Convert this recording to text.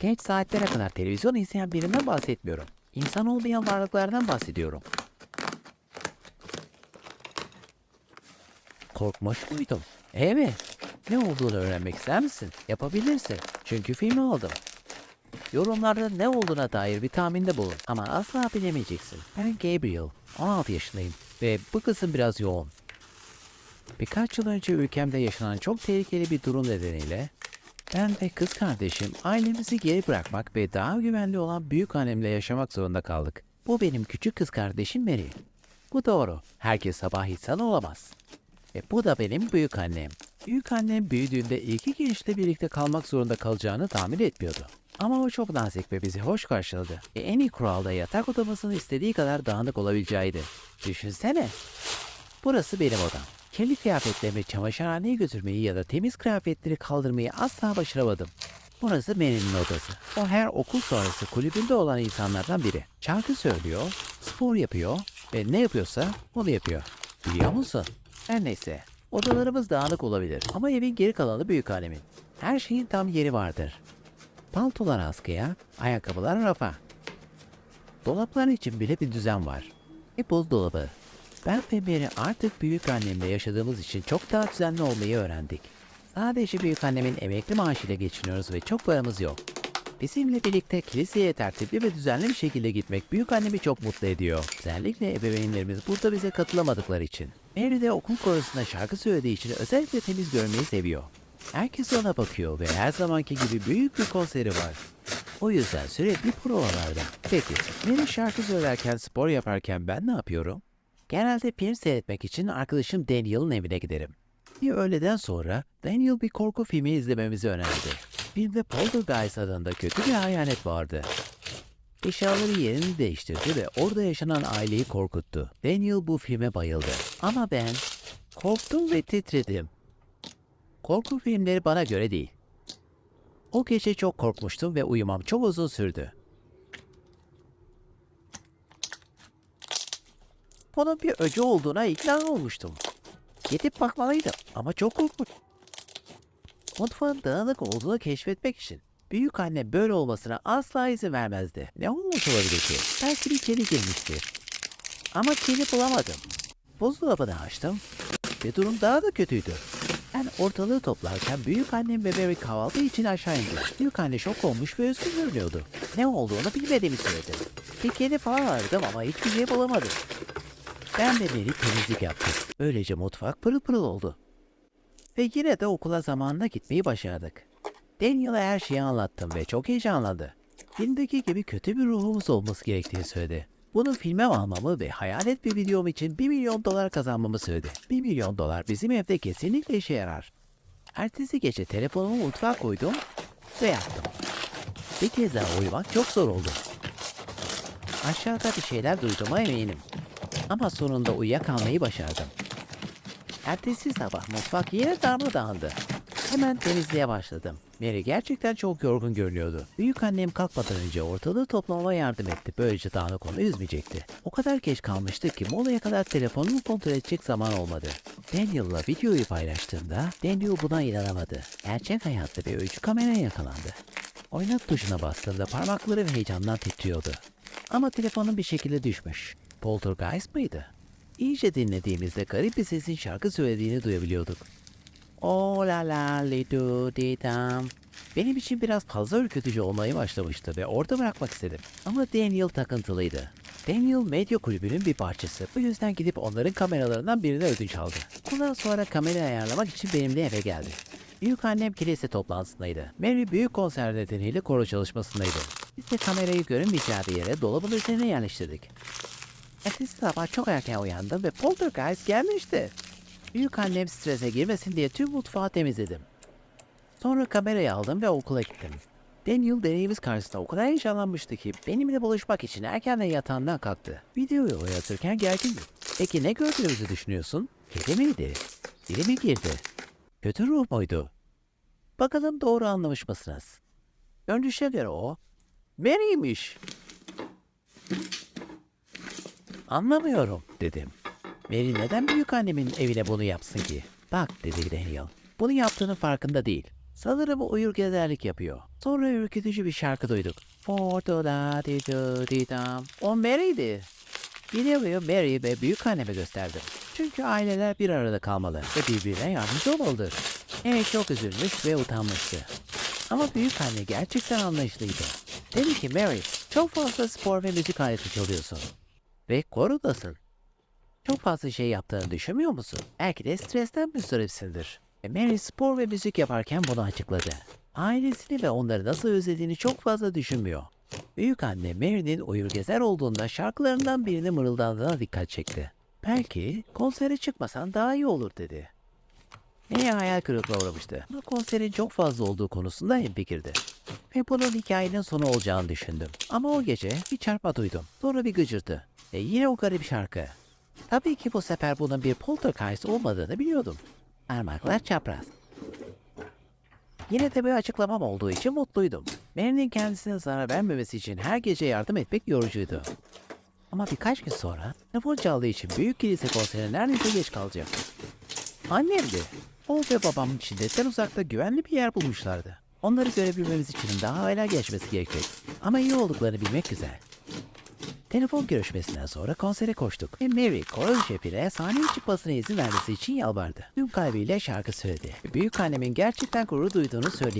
Geç saatlere kadar televizyon izleyen birinden bahsetmiyorum. İnsan olmayan varlıklardan bahsediyorum. Korkmuş muydum? Evet. Ne olduğunu öğrenmek ister misin? Yapabilirsin. Çünkü filmi aldım. Yorumlarda ne olduğuna dair bir tahminde bulun ama asla bilemeyeceksin. Ben Gabriel, 16 yaşındayım ve bu kısım biraz yoğun. Birkaç yıl önce ülkemde yaşanan çok tehlikeli bir durum nedeniyle ben ve kız kardeşim ailemizi geri bırakmak ve daha güvenli olan büyük annemle yaşamak zorunda kaldık. Bu benim küçük kız kardeşim Mary. Bu doğru. Herkes sabah insan olamaz. Ve bu da benim büyük annem. Büyük annem büyüdüğünde iki gençle birlikte kalmak zorunda kalacağını tahmin etmiyordu. Ama o çok nazik ve bizi hoş karşıladı. Ve en iyi kural da yatak odamızın istediği kadar dağınık olabileceğiydi. Düşünsene. Burası benim odam. Kirli kıyafetlerimi çamaşırhaneye götürmeyi ya da temiz kıyafetleri kaldırmayı asla başaramadım. Burası Mary'nin odası. O her okul sonrası kulübünde olan insanlardan biri. Şarkı söylüyor, spor yapıyor ve ne yapıyorsa onu yapıyor. Biliyor musun? Her neyse. Odalarımız dağınık olabilir ama evin geri kalanı büyük alemin. Her şeyin tam yeri vardır. Paltolar askıya, ayakkabılar rafa. Dolaplar için bile bir düzen var. Bir buzdolabı. Ben ve Mary artık büyük annemle yaşadığımız için çok daha düzenli olmayı öğrendik. Sadece büyük annemin emekli maaşıyla geçiniyoruz ve çok paramız yok. Bizimle birlikte kiliseye tertipli ve düzenli bir şekilde gitmek büyük annemi çok mutlu ediyor. Özellikle ebeveynlerimiz burada bize katılamadıkları için. Mary de okul korosunda şarkı söylediği için özellikle temiz görmeyi seviyor. Herkes ona bakıyor ve her zamanki gibi büyük bir konseri var. O yüzden sürekli provalarda. Peki, Mary şarkı söylerken, spor yaparken ben ne yapıyorum? Genelde film seyretmek için arkadaşım Daniel'ın evine giderim. Bir öğleden sonra Daniel bir korku filmi izlememizi önerdi. Filmde Poltergeist adında kötü bir hayalet vardı. Eşyaları yerini değiştirdi ve orada yaşanan aileyi korkuttu. Daniel bu filme bayıldı. Ama ben korktum ve titredim. Korku filmleri bana göre değil. O gece çok korkmuştum ve uyumam çok uzun sürdü. Bunun bir öcü olduğuna ikna olmuştum. Gidip bakmalıydım ama çok korkmuş. Mutfağın dağınık olduğunu keşfetmek için büyük anne böyle olmasına asla izin vermezdi. Ne olmuş olabilir ki? Belki bir kedi girmiştir. Ama kedi bulamadım. Buzdolabını açtım ve durum daha da kötüydü. Ben ortalığı toplarken büyük annem ve Mary kahvaltı için aşağı indi. Büyük anne şok olmuş ve üzgün görünüyordu. Ne olduğunu bilmediğimi söyledi. Bir kedi falan aradım ama hiçbir şey bulamadım. Ben ve Mary temizlik yaptık. Böylece mutfak pırıl pırıl oldu. Ve yine de okula zamanında gitmeyi başardık. Daniel'a her şeyi anlattım ve çok heyecanlandı. Filmdeki gibi kötü bir ruhumuz olması gerektiğini söyledi. Bunu filme almamı ve hayalet bir videom için 1 milyon dolar kazanmamı söyledi. 1 milyon dolar bizim evde kesinlikle işe yarar. Ertesi gece telefonumu mutfağa koydum ve yattım. Bir kez daha uyumak çok zor oldu. Aşağıda bir şeyler duyduğuma eminim. Ama sonunda uyuyakalmayı başardım. Ertesi sabah mutfak yine darmadağındı. Hemen temizliğe başladım. Mary gerçekten çok yorgun görünüyordu. Büyük annem kalkmadan önce ortalığı toplamama yardım etti. Böylece dağınık onu üzmeyecekti. O kadar geç kalmıştı ki molaya kadar telefonumu kontrol edecek zaman olmadı. Daniel'la videoyu paylaştığımda Daniel buna inanamadı. Gerçek hayatta bir ölçü kameraya yakalandı. Oynat tuşuna bastığında parmakları heyecandan titriyordu. Ama telefonun bir şekilde düşmüş. Poltergeist mıydı? İyice dinlediğimizde garip bir sesin şarkı söylediğini duyabiliyorduk. O la la li du di dam. Benim için biraz fazla ürkütücü olmaya başlamıştı ve orada bırakmak istedim. Ama Daniel takıntılıydı. Daniel medya kulübünün bir parçası. Bu yüzden gidip onların kameralarından birine ödünç aldı. Bundan sonra kamera ayarlamak için benimle eve geldi. Büyük annem kilise toplantısındaydı. Mary büyük konser nedeniyle koro çalışmasındaydı. Biz de kamerayı görünmeyeceği bir yere dolabın üzerine yerleştirdik. Ertesi sabah çok erken uyandım ve poltergeist gelmişti. Büyük annem strese girmesin diye tüm mutfağı temizledim. Sonra kamerayı aldım ve okula gittim. Daniel deneyimiz karşısında o kadar heyecanlanmıştı ki benimle buluşmak için erkenden yatağından kalktı. Videoyu oynatırken gergindi. Peki ne gördüğümüzü düşünüyorsun? Kedi miydi? Biri mi girdi? Kötü ruh muydu? Bakalım doğru anlamış mısınız? Görünüşe göre o Mary'miş. Anlamıyorum dedim. Mary neden büyük annemin evine bunu yapsın ki? Bak dedi Daniel. Bunu yaptığının farkında değil. Sanırım uyur gezerlik yapıyor. Sonra ürkütücü bir şarkı duyduk. O Mary'di. Videoyu Mary ve büyük anneme gösterdim. Çünkü aileler bir arada kalmalı ve birbirine yardımcı olmalıdır. Mary çok üzülmüş ve utanmıştı. Ama büyük anne gerçekten anlayışlıydı. Dedi ki Mary, çok fazla spor ve müzik aleti çalıyorsun. Ve korudasın. Çok fazla şey yaptığını düşünmüyor musun? Belki de stresten müstahipsindir. Ve Mary spor ve müzik yaparken bunu açıkladı. Ailesini ve onları nasıl özlediğini çok fazla düşünmüyor. Büyük anne Mary'nin uyur gezer olduğunda şarkılarından birini mırıldandığına dikkat çekti. Belki konsere çıkmasan daha iyi olur dedi. Mary hayal kırıklığına uğramıştı. Ama konserin çok fazla olduğu konusunda hemfikirdi. Ve bunun hikayenin sonu olacağını düşündüm. Ama o gece bir çarpma duydum. Sonra bir gıcırtı. Ve yine o garip şarkı. Tabii ki bu sefer bunun bir poltergeist olmadığını biliyordum. Parmaklar çapraz. Yine de bir açıklamam olduğu için mutluydum. Mary'nin kendisine zarar vermemesi için her gece yardım etmek yorucuydu. Ama birkaç gün sonra telefon çaldığı için büyük kilise konserine neredeyse geç kalacak. Annemdi. O ve babam şiddetten uzakta güvenli bir yer bulmuşlardı. Onları görebilmemiz için daha hala geçmesi gerekecek. Ama iyi olduklarını bilmek güzel. Telefon görüşmesinden sonra konsere koştuk ve Mary, koro şefine sahneye çıkmasına izin vermesi için yalvardı. Tüm kalbiyle şarkı söyledi. Büyük annemin gerçekten gurur duyduğunu söyledi.